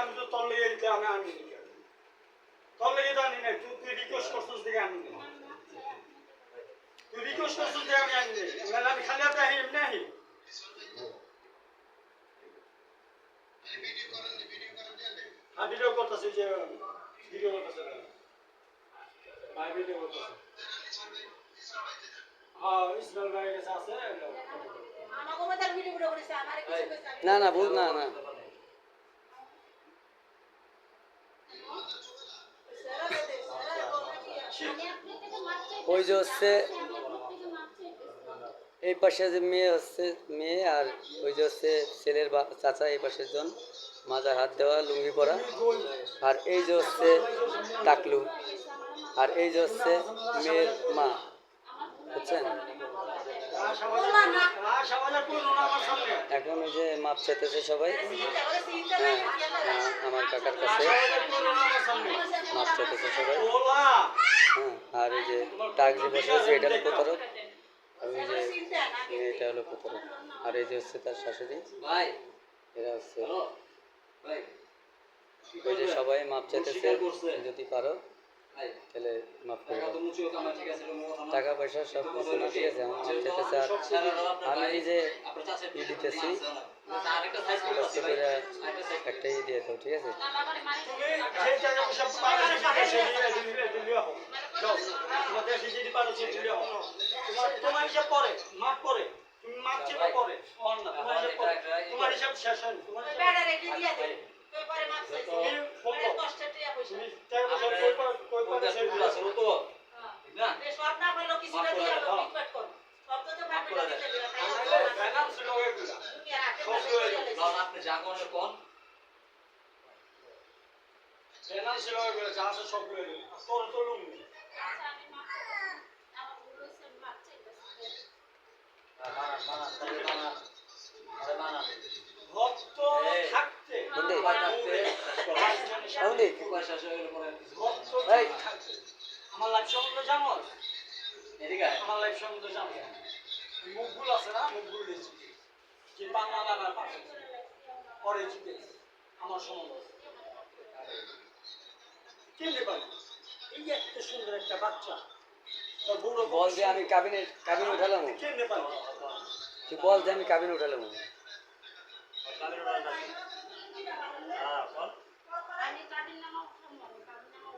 আমি তো তলে যেতে আমি আনি তলে যেতে আনি না তুই রিকোয়েস্ট করছিস দেখে আনি তুই রিকোয়েস্ট করছিস দেখে আমি আনি নি আমি খালি হাতে আহি এমনি আহি হ্যাঁ ভিডিও করতেছি যে ভিডিও করতেছে ভাই। ভিডিও করতেছে। হ্যাঁ ইসমাইল ভাইয়ের কাছে আছে ভিডিও ভিডিও না না বুঝ না ওই যে হচ্ছে এই পাশে যে মেয়ে হচ্ছে মেয়ে আর ওই যে হচ্ছে ছেলের চাচা এই পাশের জন। মাজার হাত দেওয়া লুঙ্গি পরা। আর এই যে হচ্ছে টাকলু। আর এই যে হচ্ছে মেয়ের মা। বুঝছেন? এখন ওই যে মাপ চাইতেছে সবাই। হ্যাঁ হ্যাঁ, আমার কাকার কাছে মাপ চাইতেছে সবাই। হ্যাঁ আর এই যে টাক যে বসে আছে এটা হলো প্রতারক। আর ওই যে এটা হলো প্রতারক। আর এই যে হচ্ছে তার শাশুড়ি। এরা হচ্ছে ওই যে সবাই মাপ চাইতেছে যদি পারো তাহলে মাফ করে। টাকা পয়সা সব কিছু ঠিক আছে আমার মাপ চাইতেছে আর আমি এই যে ই দিতেছি সাইজ করে কষ্ট করে দিয়ে দাও ঠিক আছে? তোমার হিসাব পরে মাপ পরে। চেপে পরে। তোমার হিসাব পরে তোমার হিসাব শেষ হয়নি। তোমার হিসাব বেড়া রেডি দিয়া দে পেপারে মাপ চাইছি তুমি ফোন অনেক করো। কষ্ট টিয়া পয়সা। তুমি টাকা পয়সা কই পারো কই পারো কোনটা সেটা ভুল আছে তো ঠিক না। এ সব না পারল কিছু না দিয়া হলো ফিটফাট কর সব তো তো ভাগ করে দিতে দিলা তাই আমাদের ফাইনান্স লোক এগুলা তুমি আর আটে মাসে করে দিলে কারণ আপনি যা কোন কোন ফাইনান্স লোক এগুলা যা আছে সবগুলো এগুলো তোর তো লুঙ্গি ভক্ত থাকতে বন্ধু। ভক্ত বন্ধু। পয়সা শেষ হয়ে গেলে পরে কিছু থাকতে। আমার লাইফ সম্বন্ধে জানো? আমার লাইফ সম্বন্ধে জানো? মুখগুলো আছে না? মুখগুলো দিয়েছি যে বাংলা না পাশে পরে জিতে আমার সম্বন্ধে কেমনে পারি এই যে সুন্দর একটা বাচ্চা। তোর বুড়ো বল যে আমি কাবিনে কাবিনে উঠালাম কেমনে পারি তুই বল যে আমি কাবিনে উঠালাম আমি কাবিন নামা উঠাবো কাবিন নামা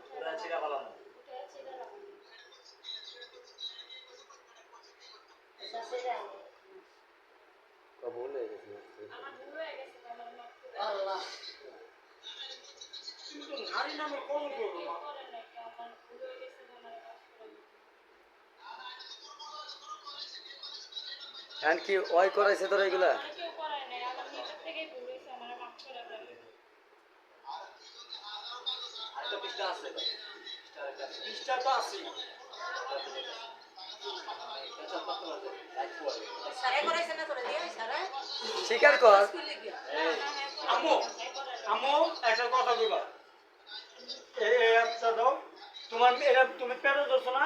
হয়ে গেছে আল্লাহ। কিন্তু নারী নামে কোন এখন কি ওই করাইছে তোর এগুলা? আচ্ছা, স্বীকার কর। আম্মু আম্মু একটা কথা এই দাও। তোমার তুমি পেরো ধরছো না?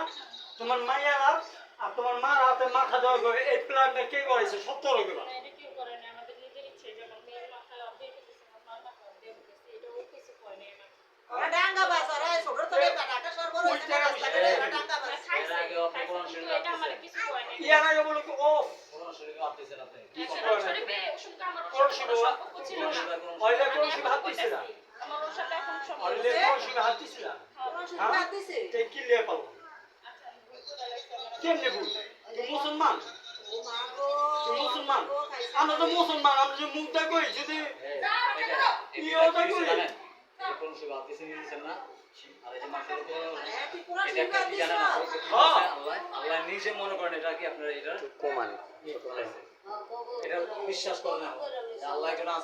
তোমার মায়েরা আর তোমার মার হাতে মাথা দেওয়া করে এই প্ল্যানটা কে করেছে? সত্য আপতেছেন। ইয়ার আগে বলো কি ও। তে কি লিয়ে পাবো কেমনে ভুল তুমি মুসলমান তুমি মুসলমান আমরা তো মুসলমান আমরা যে মুখটা কই যদি কি করি? হ্যাঁ। আল্লাহ আল্লাহ নিজে মনে করেন এটা কি আপনার এটা কমান এটা বিশ্বাস করেন এটা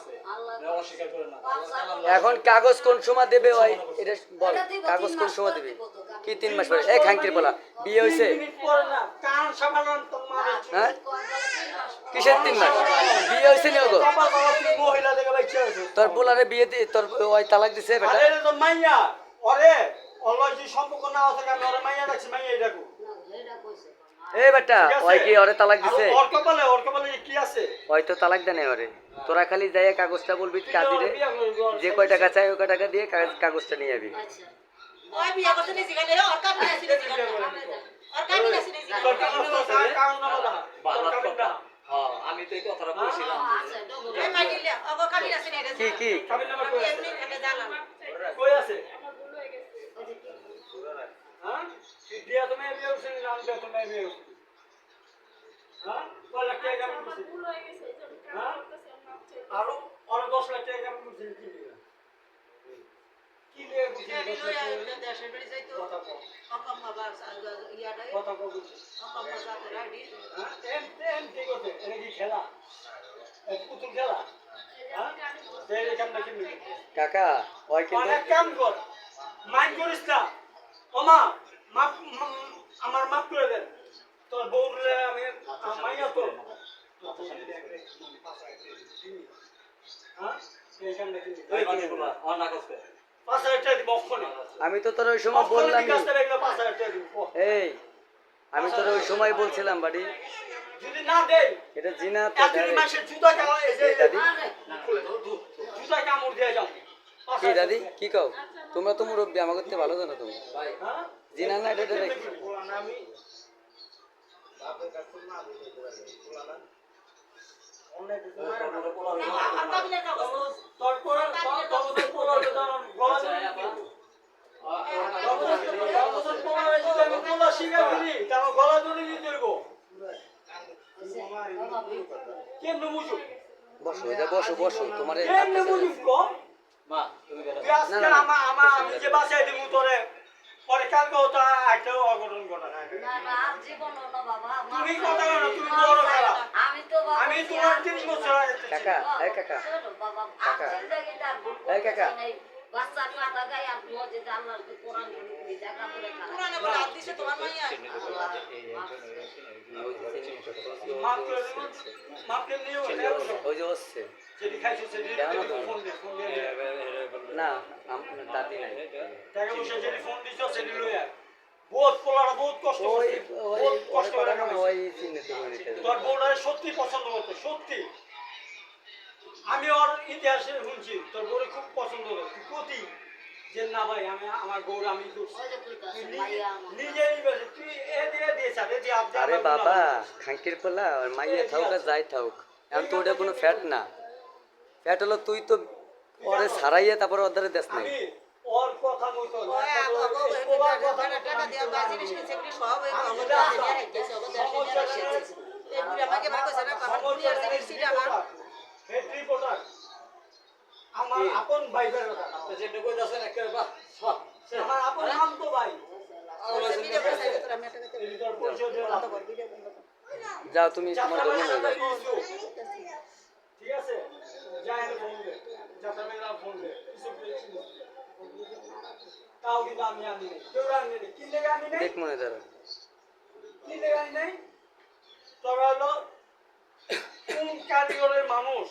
এখন কাগজ কোন সময় দেবে ওই? এটা বল কাগজ কোন সময় দেবে? কি তিন মাস পরে? এক খাঙ্কির বলা বিয়ে তোমার হ্যাঁ? কিসের তিন মাস? বিয়ে হয়েছে নি ওগো? তোর পোলারে বিয়ে দি তোর ওই তালাক দিছে বেটা? আরে এটা তো মাইয়া ওরে সম্পর্ক না থাকে আমি ওরে মাইয়া রাখছি মাইয়া ডাকু এই বেটা ওই কি ওরে তালাক দিছে? ওর কপালে ওর কপালে কি আছে? ওই তো তালাক দেয় নাই ওরে। তোরা খালি যাই কাগজটা বলবি কাদিরে যে কয় টাকা চাই ওই কয় টাকা দিয়ে কাগজ- কাগজটা নিয়ে যাবি না। হ্যাঁ আমি তো এই কথাটা বলছিলাম। আছে কি কি? কই আছে? এমনি থেকে জানলাম কই আছে? হ্যাঁ? তুই বিয়া তো মেয়ে বিয়ে করছিস, না আমি বিয়া তো মেয়ে বিয়ে করছি। হ্যাঁ? কয় লাখ টাকা কামাই করছিস? হ্যাঁ? আরও আরও দশ লাখ টাকা কামাই করছিস, কি লিগা? কি লিগা করছিস? এই লইয়া দেশের বাড়ি যাইতো কথা কও, অকম বাবা ইয়াডাই কথা কও বুঝছিস। অকম বাবা রাইডি হ্যাঁ? এম- এম ঠিক আছে, এটা কি খেলা? এ পুতুল খেলা? হ্যাঁ? তো এই কামটা কেমনে করছিস? কাকা ওই কিন্তু অনেক কাম কর। মাইন্ড করিস না। ওমা মাপ আমার মাপ করে দেন। তোর বউরে আমি মাইয়া তো। হ্যাঁ? ওই কি নাকচ করে আমি তো তোর ওই সময় বললাম এই আমি তোর ওই সময় বলছিলাম বাড়ি এটা জিনা কি দাদি। কি কও তোমরা তো মুরব্বী আমাকে তো ভালো জানো তুমি হ্যাঁ? জিনা না এটা direct? আমি আর কাবিনের কাগজ তারপরে তখন পোলা গলা তখন পোলা যদি আমি পোলা শিখে ফেলি তারপর গলা ধরে নিয়ে দেবো কেমনে বুঝো? বসো এটা বসো বসো তোমার কেমনে মা তুমি তুই আজকে। আমা আমা আমি যে বাসায় দিব তোরে পরে কালকে ওটা একটা অঘটন ঘটা তুমি কথা না, তুমি বড় আমি তো বাবা আমি তোমার তিরিশ বছর আগে কাকা এই কাকা বাবা কাকা। আমি জায়গায় তার ভুল এই কাকা। করতেছি নাই। বাচ্চার মাথা গায়ে আর মসজিদে আল্লাহর কোরআন পড়ি করে খাওয়া বলে হাত দিছে তোমার মাইয়া? মাপ করে দেবো। মাপ করে নিও ওই যে হচ্ছে- ওই যে হচ্ছে যেটি খাইছো সেটি কেন না না আমার দাদি নাই। টাকা পয়সা যেটি ফোন দিছো সেটি লইয়া। বহুত পোলারা বহুত কষ্ট ওই কষ্ট ওই চিহ্নিত। তোর সত্যি পছন্দ করতো সত্যি। আমি ওর ইতিহাসে শুনছি। তোর বউরে খুব পছন্দ তুই কতি? যে না ভাই আমি আমার বউর আমি। নিজে- নিজেই বলছিস, তুই এ দিয়ে দিয়েছ আর বাবা গুণা খাঙ্কির পোলা আর মাইয়া থাকুক আর যাই থাকুক। এখন তো ওটা কোনো ফ্যাট না। ফ্যাট হলো তুই তো ওরে সারাইয়ে তারপরে ওদের দেশ নাই। ওর কথা মতো টাকা দিয়া বাজি নিয়ে সেগুলি সব এই আমি অগদ যা দিয়ে আমার আপন ভাই যেটা কইতাছেন একেবারে বাহ আমার আপন নাম তো ভাই। যাও তুমি তোমার যাও। ঠিক আছে? যা এনে ফোন দে। যাত্রা ফোন দে। কিছু তাও কিন্তু আমি আনি কেউ আনি কি লেগে আনি নাই? দেখ মনে ধরো কি লেগে আনি নাই? তবে হলো কোন কারিগরের মানুষ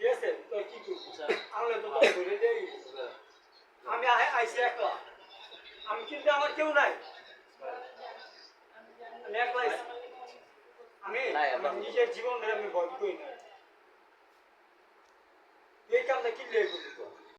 ঠিক আছে? তো কি করবি আনলে তো তোর ধরে দেই আমি আই- আইছি একলা আমি কিন্তু আমার কেউ নাই। আমি একলাই আমি। নিজের জীবন আমি ভয় করি না।